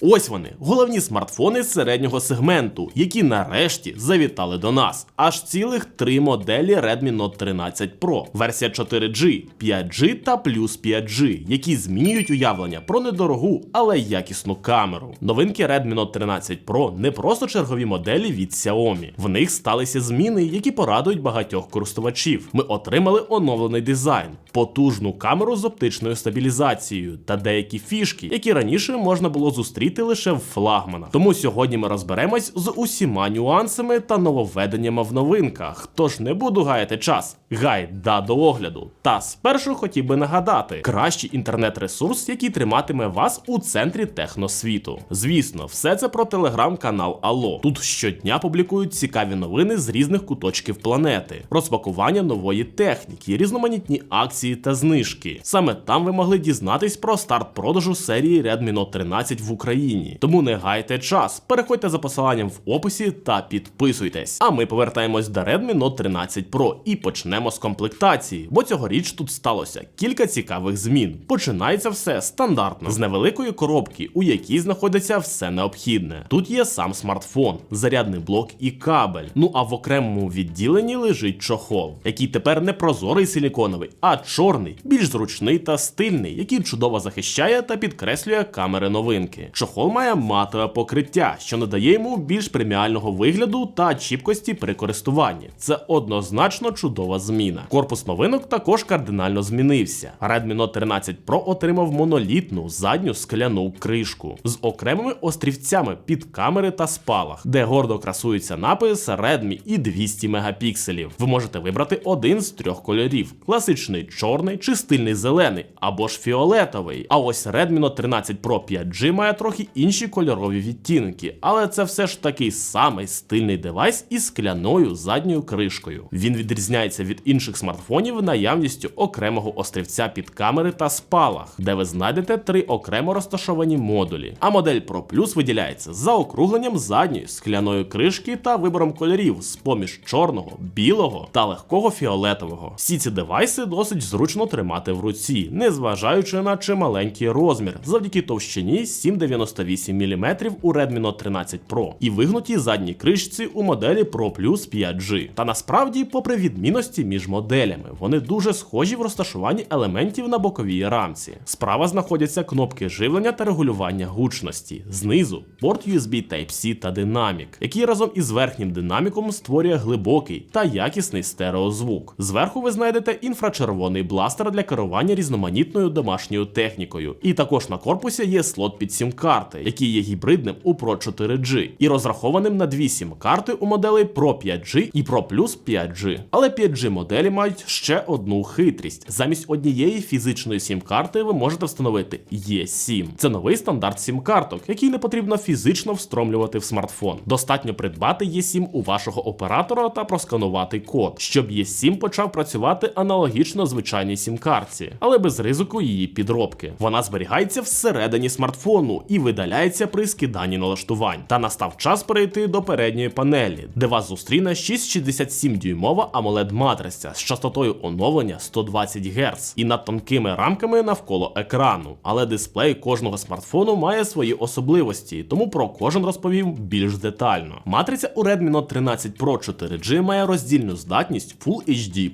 Ось вони, головні смартфони середнього сегменту, які нарешті завітали до нас. Аж цілих три моделі Redmi Note 13 Pro, версія 4G, 5G та плюс 5G, які змінюють уявлення про недорогу, але якісну камеру. Новинки Redmi Note 13 Pro не просто чергові моделі від Xiaomi. В них сталися зміни, які порадують багатьох користувачів. Ми отримали оновлений дизайн, потужну камеру з оптичною стабілізацією та деякі фішки, які раніше можна було зустріти лише в флагманах. Тому сьогодні ми розберемось з усіма нюансами та нововведеннями в новинках. Тож не буду гаяти час. Гайд да до огляду. Та спершу хотів би нагадати: кращий інтернет-ресурс, який триматиме вас у центрі техносвіту. Звісно, все це про телеграм-канал Алло. Тут щодня публікують цікаві новини з різних куточків планети, розпакування нової техніки, різноманітні акції та знижки. Саме там ви могли дізнатись про старт продажу серії Redmi Note 13 в Україні. Тому не гайте час, переходьте за посиланням в описі та підписуйтесь. А ми повертаємось до Redmi Note 13 Pro і почнемо з комплектації, бо цьогоріч тут сталося кілька цікавих змін. Починається все стандартно з невеликої коробки, у якій знаходиться все необхідне. Тут є сам смартфон, зарядний блок і кабель. Ну а в окремому відділенні лежить чохол, який тепер не прозорий силіконовий, а чорний, більш зручний та стильний, який чудово захищає та підкреслює камери новинки. Чохол має матове покриття, що надає йому більш преміального вигляду та чіпкості при користуванні. Це однозначно чудова зміна. Корпус новинок також кардинально змінився. Redmi Note 13 Pro отримав монолітну задню скляну кришку з окремими острівцями під камери та спалах, де гордо красується напис Redmi і 200 мегапікселів. Ви можете вибрати один з трьох кольорів: класичний чорний чи стильний зелений, або ж фіолетовий. А ось Redmi Note 13 Pro 5G має трохи інші кольорові відтінки, але це все ж такий самий стильний девайс із скляною задньою кришкою. Він відрізняється від інших смартфонів наявністю окремого острівця під камери та спалах, де ви знайдете три окремо розташовані модулі. А модель Pro Plus виділяється заокругленням задньої скляної кришки та вибором кольорів з поміж чорного, білого та легкого фіолетового. Всі ці девайси досить зручно тримати в руці, незважаючи на чималенький розмір, завдяки товщині 7,98 мм у Redmi Note 13 Pro і вигнутій задній кришці у моделі Pro Plus 5G. Та насправді, попри відмінності між моделями, вони дуже схожі в розташуванні елементів на боковій рамці. Справа знаходяться кнопки живлення та регулювання гучності. Знизу порт USB Type-C та динамік, який разом із верхнім динаміком створює глибокий та якісний стереозвук. Зверху ви знайдете інфрачервоний бластер для керування різноманітною домашньою технікою. І також на корпусі є слот під сім-карти, який є гібридним у Pro 4G і розрахованим на дві сім-карти у моделей Pro 5G і Pro Plus 5G. Але 5G моделі мають ще одну хитрість: замість однієї фізичної сім-карти ви можете встановити E7. Це новий стандарт сім-карток, який не потрібно фізично встромлювати в смартфон. Достатньо придбати E7 у вашого оператора та просканувати код, щоб E7 почав працювати аналогічно звичайній сім-картці, але без ризику її підробки. Вона зберігається всередині смартфону і видаляється при скиданні налаштувань. Та настав час перейти до передньої панелі, де вас зустріне 667 дюймова amoled матриця з частотою оновлення 120 Гц і над тонкими рамками навколо екрану. Але дисплей кожного смартфону має свої особливості, тому про кожен розповім більш детально. Матриця у Redmi Note 13 Pro 4G має роздільну здатність Full HD+,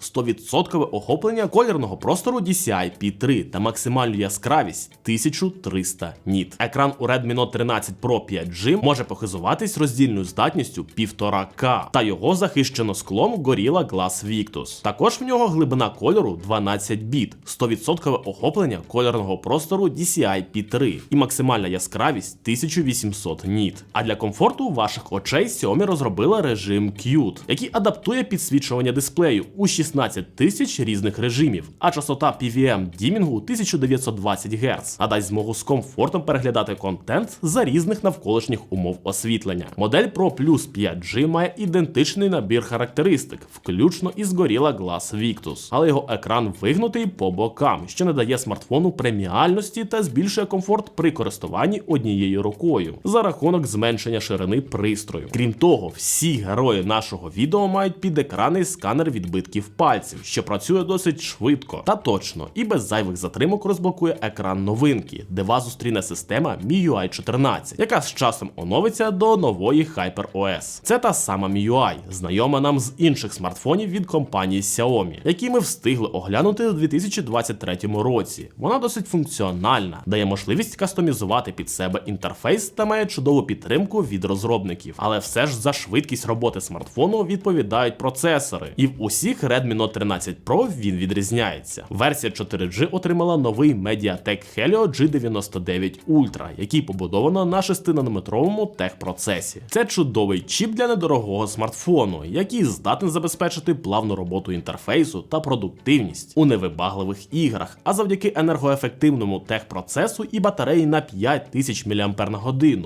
100% охоплення колірного простору DCI-P3 та максимальну яскравість 1300 ніт. Екран у Redmi Note 13 Pro 5G може похизуватись роздільною здатністю 1,5К, та його захищено склом Gorilla Glass Victus. Також в нього глибина кольору 12 біт, 100% охоплення кольорного простору DCI-P3 і максимальна яскравість 1800 ніт. А для комфорту ваших очей Xiaomi розробила режим Qt, який адаптує підсвічування дисплею у 16 тисяч різних режимів, а частота PVM дімінгу 1920 Гц надасть змогу з комфортом переглядати контент за різних навколишніх умов освітлення. Модель Pro Plus 5G має ідентичний набір характеристик, включно із Gorilla Glass Victus, але його екран вигнутий по бокам, що не дає смартфону преміальності та збільшує комфорт при користуванні однією рукою за рахунок зменшення ширини пристрою. Крім того, всі герої нашого відео мають підекранний сканер відбитків пальців, що працює досить швидко та точно і без зайвих затримок розблокує екран новинки, де вас зустріне система система MIUI 14, яка з часом оновиться до нової HyperOS. Це та сама MIUI, знайома нам з інших смартфонів від компанії Xiaomi, які ми встигли оглянути у 2023 році. Вона досить функціональна, дає можливість кастомізувати під себе інтерфейс та має чудову підтримку від розробників. Але все ж за швидкість роботи смартфону відповідають процесори, і в усіх Redmi Note 13 Pro він відрізняється. Версія 4G отримала новий Mediatek Helio G99 Ultra, який побудовано на 6-нанометровому техпроцесі. Це чудовий чіп для недорогого смартфону, який здатен забезпечити плавну роботу інтерфейсу та продуктивність у невибагливих іграх, а завдяки енергоефективному техпроцесу і батареї на 5000 мАч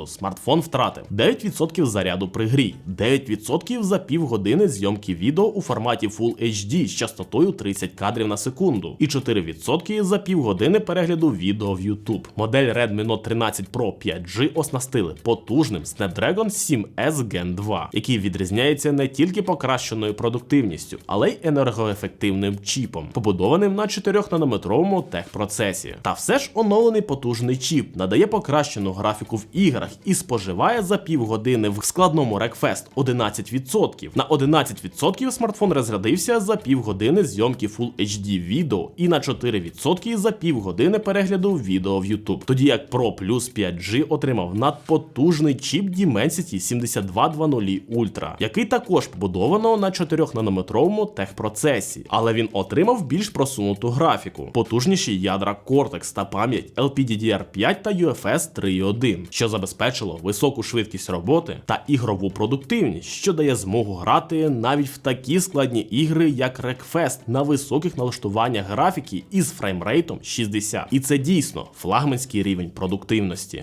смартфон втратив 9% заряду при грі, 9% за півгодини зйомки відео у форматі Full HD з частотою 30 кадрів на секунду, і 4% за півгодини перегляду відео в YouTube. Модель Redmi Note 13 Pro 5G оснастили потужним Snapdragon 7S Gen 2, який відрізняється не тільки покращеною продуктивністю, але й енергоефективним чіпом, побудованим на 4-нанометровому техпроцесі. Та все ж оновлений потужний чіп надає покращену графіку в іграх і споживає за півгодини в складному рекфест 11%. На 11% смартфон розрядився за півгодини зйомки Full HD відео і на 4% за півгодини перегляду відео в YouTube. Тоді як Pro Plus 5G отримав надпотужний чіп Dimensity 7220 Ultra, який також побудовано на 4-нанометровому техпроцесі, але він отримав більш просунуту графіку, потужніші ядра Cortex та пам'ять LPDDR5 та UFS 3.1, що забезпечило високу швидкість роботи та ігрову продуктивність, що дає змогу грати навіть в такі складні ігри, як Wreckfest на високих налаштуваннях графіки із фреймрейтом 60. І це дійсно флагманський рівень продуктивності.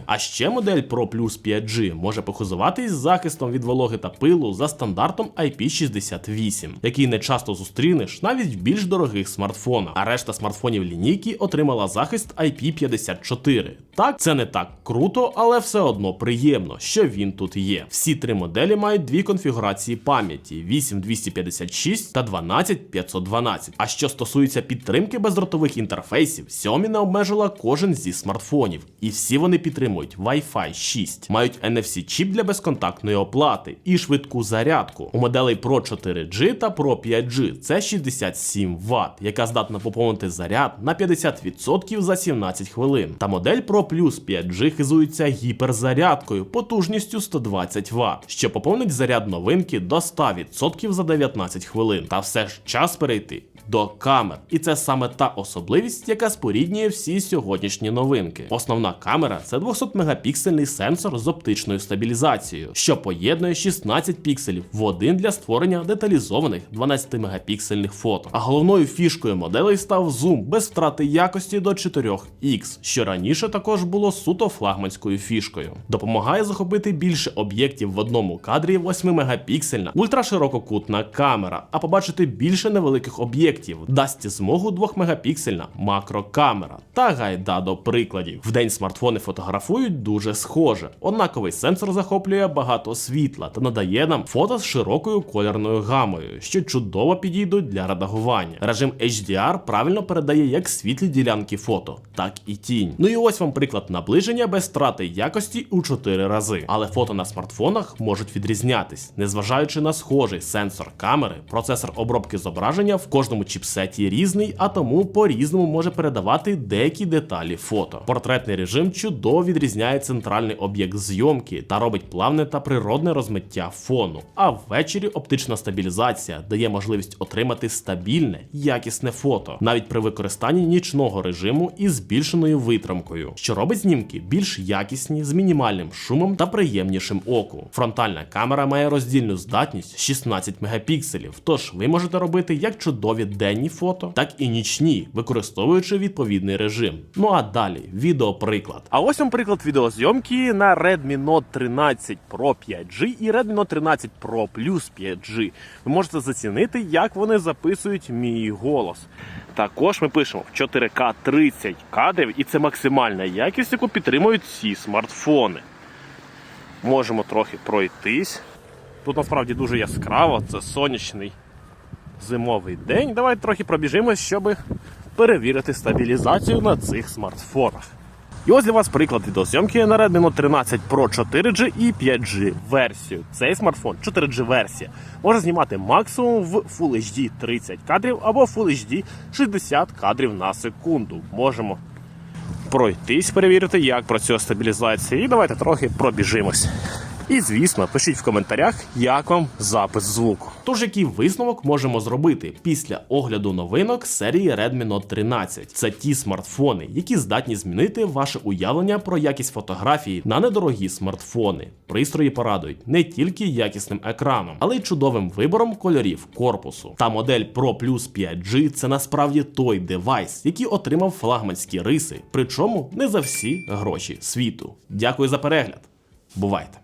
А ще модель Pro Plus 5G може похизуватись захистом від вологи та пилу за стандартом IP68, який не часто зустрінеш навіть в більш дорогих смартфонах. А решта смартфонів лінійки отримала захист IP54. Так, це не так круто, але все одно приємно, що він тут є. Всі три моделі мають дві конфігурації пам'яті: 8256 та 12512. А що стосується підтримки бездротових інтерфейсів, Xiaomi не обмежила кожен зі смартфонів, і всі вони підтримують Wi-Fi 6, мають NFC чіп для безконтактної оплати і швидку зарядку. У моделей Pro 4G та Pro 5G це 67 Вт, яка здатна поповнити заряд на 50% за 17 хвилин. Та модель Pro Plus 5G хизується гіперзарядкою потужністю 120 Вт, що поповнить заряд новинки до 100% за 19 хвилин. Та все ж час перейти до камер. І це саме та особливість, яка споріднює всі сьогоднішні новинки. Основна камера це 200-мегапіксельний сенсор з оптичною стабілізацією, що поєднує 16 пікселів в один для створення деталізованих 12-мегапіксельних фото. А головною фішкою моделей став зум без втрати якості до 4х, що раніше також було суто флагманською фішкою. Допомагає захопити більше об'єктів в одному кадрі 8-мегапіксельна ультраширококутна камера, а побачити більше невеликих об'єктів дасть змогу 2-мегапіксельна макрокамера та гайда до прикладів. Вдень смартфони фотографують дуже схоже. Однаковий сенсор захоплює багато світла та надає нам фото з широкою кольорною гамою, що чудово підійдуть для редагування. Режим HDR правильно передає як світлі ділянки фото, так і тінь. Ну і ось вам приклад наближення без втрати якості у 4 рази. Але фото на смартфонах можуть відрізнятись, незважаючи на схожий сенсор камери, процесор обробки зображення в кожному чіпсеті різний, а тому по-різному може передавати деякі деталі фото. Портретний режим чудово відрізняє центральний об'єкт зйомки та робить плавне та природне розмиття фону. А ввечері оптична стабілізація дає можливість отримати стабільне, якісне фото, навіть при використанні нічного режиму із збільшеною витримкою, що робить знімки більш якісні з мінімальним шумом та приємнішим оку. Фронтальна камера має роздільну здатність 16 мегапікселів, тож ви можете робити як чудові денні фото, так і нічні, використовуючи відповідний режим. Ну а далі відеоприклад. А ось вам приклад відеозйомки на Redmi Note 13 Pro 5G і Redmi Note 13 Pro Plus 5G. Ви можете зацінити, як вони записують мій голос. Також ми пишемо в 4К 30 кадрів, і це максимальна якість, яку підтримують ці смартфони. Можемо трохи пройтись. Тут насправді дуже яскраво, це сонячний зимовий день. Давайте трохи пробіжимось, щоб перевірити стабілізацію на цих смартфонах. І ось для вас приклад відеозйомки на Redmi Note 13 Pro 4G і 5G версію. Цей смартфон 4G версія може знімати максимум в Full HD 30 кадрів або Full HD 60 кадрів на секунду. Можемо пройтись, перевірити, як працює стабілізація, і давайте трохи пробіжимось. І звісно, пишіть в коментарях, як вам запис звуку. Тож, який висновок можемо зробити після огляду новинок серії Redmi Note 13? Це ті смартфони, які здатні змінити ваше уявлення про якість фотографії на недорогі смартфони. Пристрої порадують не тільки якісним екраном, але й чудовим вибором кольорів корпусу. Та модель Pro Plus 5G це насправді той девайс, який отримав флагманські риси, причому не за всі гроші світу. Дякую за перегляд. Бувайте!